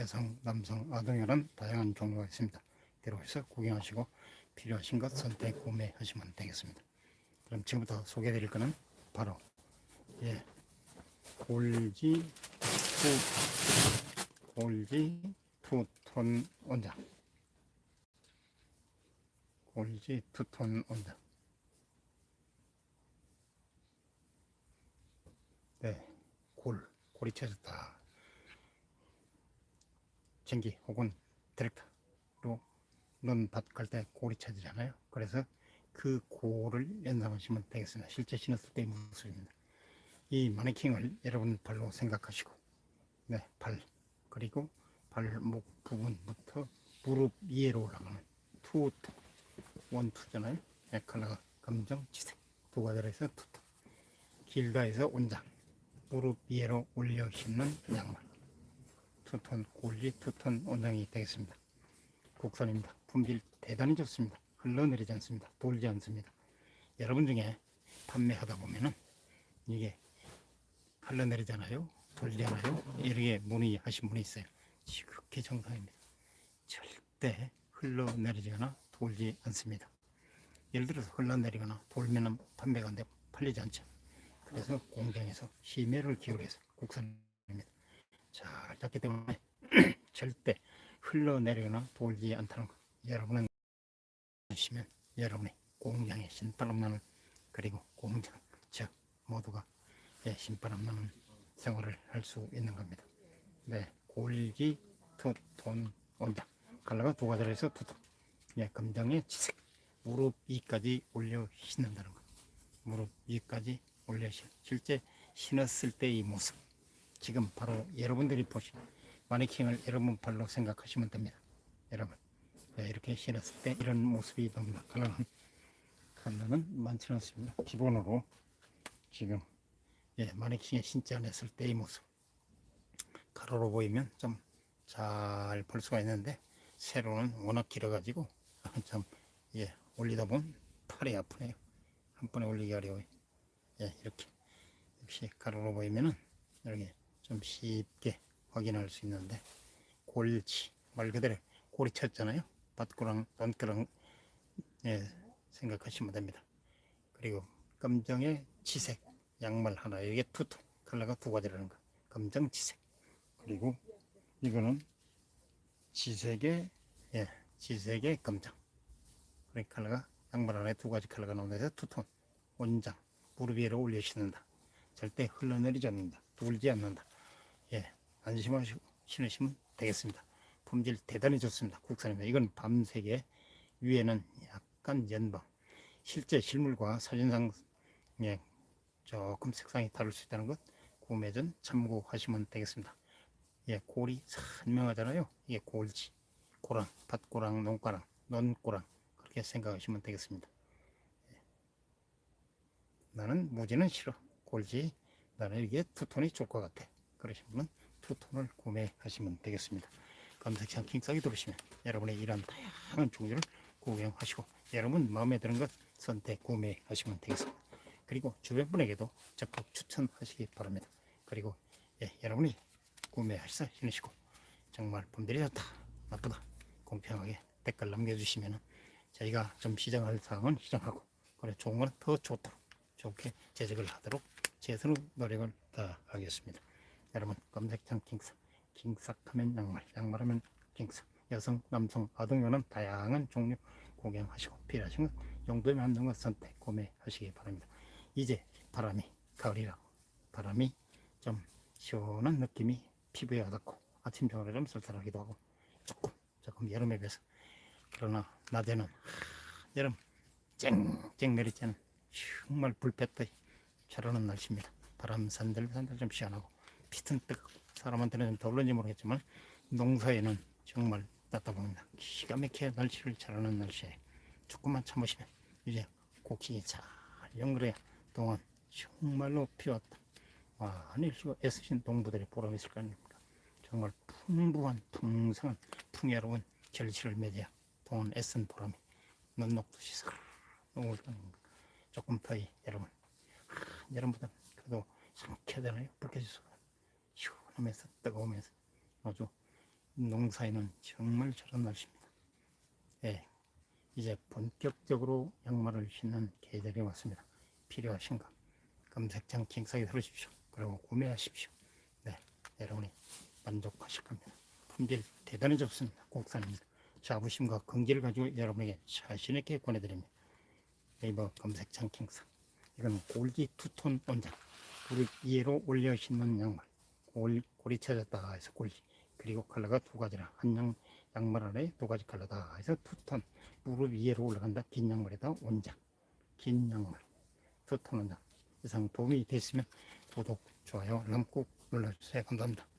여성, 남성, 아동이라는 다양한 종류가 있습니다. 들어오셔서 구경하시고 필요하신 것 선택 구매하시면 되겠습니다. 그럼 지금부터 소개해드릴 거는 바로 예 골지 투 골지 투톤 원장 골지 투톤 원장 네, 골, 골이 쳐졌다. 전기 혹은 디렉터로 논밭 갈 때 골이 쳐지잖아요. 그래서 그 골을 연상하시면 되겠습니다. 실제 신었을 때의 모습입니다. 이 마네킹을 여러분 발로 생각하시고, 네, 발, 그리고 발목 부분부터 무릎 위로 올라가는 투, 투, 원, 투잖아요. 네, 컬러가 검정, 지색, 두 가지로 해서 투, 투. 길다 해서 온장, 무릎 위로 올려 신는 양말. 투톤 골리 투톤 원장이 되겠습니다. 국산입니다. 품질 대단히 좋습니다. 흘러내리지 않습니다. 돌지 않습니다. 여러분 중에 판매하다 보면은 이게 흘러내리잖아요. 돌잖아요. 이렇게 문의하신 분이 있어요. 지극히 정상입니다. 절대 흘러내리거나 돌지 않습니다. 예를 들어서 흘러내리거나 돌면은 판매가 안 되고 팔리지 않죠. 그래서 공장에서 심혈을 기울여서 국산입니다. 잘 잡기 때문에 절대 흘러내리거나 돌지 않다는 것. 여러분은 하시면 여러분의 공장에 신바람 나는 그리고 공장 즉 모두가 예, 신바람 나는 생활을 할 수 있는 겁니다. 네, 골기 투톤 원장 컬러가 두 해서 투톤 예, 검정의 지색 무릎 위까지 올려 신는다는 것. 무릎 위까지 올려 신 실제 신었을 때의 모습 지금 바로 여러분들이 보신 마네킹을 여러분 발로 생각하시면 됩니다. 여러분 네, 이렇게 신었을 때 이런 모습이 납니다. 컬러는 컬러는 많지 않습니다. 기본으로 지금 예, 마네킹에 신지 않았을 때의 모습 가로로 보이면 좀 잘 볼 수가 있는데 세로는 워낙 길어가지고 좀 예, 올리다 보면 팔이 아프네요. 한 번에 올리기 어려워요. 예, 이렇게 역시 가로로 보이면은 이렇게 좀 쉽게 확인할 수 있는데 골치 말 그대로 골이 쳤잖아요. 밭구랑 논구랑 예, 생각하시면 됩니다. 그리고 검정의 치색 양말 하나 이게 투톤 컬러가 두 가지라는 거. 검정 치색. 그리고 이거는 지색의 예, 지색의 검정. 그리 컬러가 양말 하나에 두 가지 컬러가 나오는데 투톤 원장 무릎 위로 올려 신는다. 절대 흘러내리지 않는다. 돌지 않는다 예, 안심하시고 신으시면 되겠습니다. 품질 대단히 좋습니다. 국산입니다. 이건 밤색에 위에는 약간 연방. 실제 실물과 사진상 예, 조금 색상이 다를 수 있다는 것 구매 전 참고하시면 되겠습니다. 예, 골이 선명하잖아요. 이게 골지, 고랑, 밭고랑, 농가랑, 논고랑 그렇게 생각하시면 되겠습니다. 예. 나는 무지는 싫어. 골지, 나는 이게 투톤이 좋을 것 같아. 그러신 분은 투톤을 구매하시면 되겠습니다. 검색창 킹싸기 들으시면 여러분의 이런 다양한 종류를 구경하시고 여러분 마음에 드는 것 선택 구매하시면 되겠습니다. 그리고 주변 분에게도 적극 추천하시기 바랍니다. 그리고 예, 여러분이 구매하셔서 신으시고 정말 품질이 좋다 나쁘다 공평하게 댓글 남겨주시면 저희가 좀 시정할 사항은 시정하고 그래 좋은 거는 더 좋도록 좋게 제작을 하도록 최선의 노력을 다하겠습니다. 여러분 검색창 킹스 킹삭 하면 양말 양말 하면 킹스 여성 남성 아동용은 다양한 종류 구경하시고 필요하신 것 용도에 맞는 것 선택 구매하시기 바랍니다. 이제 바람이 가을이라고 바람이 좀 시원한 느낌이 피부에 와닿고 아침 저녁에 좀 쌀쌀하기도 하고 조금 조금 여름에 비해서 그러나 낮에는 하, 여름 쨍쨍 내리쬐는 정말 불볕의 저러는 날씨입니다. 바람 산들산들 좀 시원하고 피튼 뜨거 사람한테는 좀 더울는지 모르겠지만 농사에는 정말 답답합니다. 기가 막히게 날씨를 잘하는 날씨에 조금만 참으시면 이제 곡식이 잘 연그레 동안 정말로 피웠다. 많이 애쓰신 동부들의 보람이 있을 거 아닙니까? 정말 풍부한 풍성한 풍요로운 결실을 맺어야 동안 애쓴 보람이 싹 녹을 겁니다. 조금 더이 여러분 하, 여러분보다 그래도 상쾌하잖아요. 불쾌지수가 시원하면서 뜨거우면서 아주 농사에는 정말 저런 날씨입니다. 예, 이제 본격적으로 양말을 신는 계절이 왔습니다. 필요하신가? 검색창 킹사에 들으십시오. 그리고 구매하십시오. 네, 여러분이 만족하실 겁니다. 품질 대단히 좋습니다. 국산입니다. 자부심과 긍지를 가지고 여러분에게 자신 있게 권해드립니다. 네이버 검색창 킹사. 이건 골지 투톤 원장. 우리 이해로 올려 신는 양말. 골, 골이 찾았다 해서 골지. 그리고 컬러가 두 가지라. 한 양, 양말 안에 두 가지 컬러다 해서 투톤. 무릎 위로 올라간다. 긴 양말에다 원장. 긴 양말. 투톤 원장. 이상 도움이 됐으면 구독, 좋아요, 알람 꼭 눌러주세요. 감사합니다.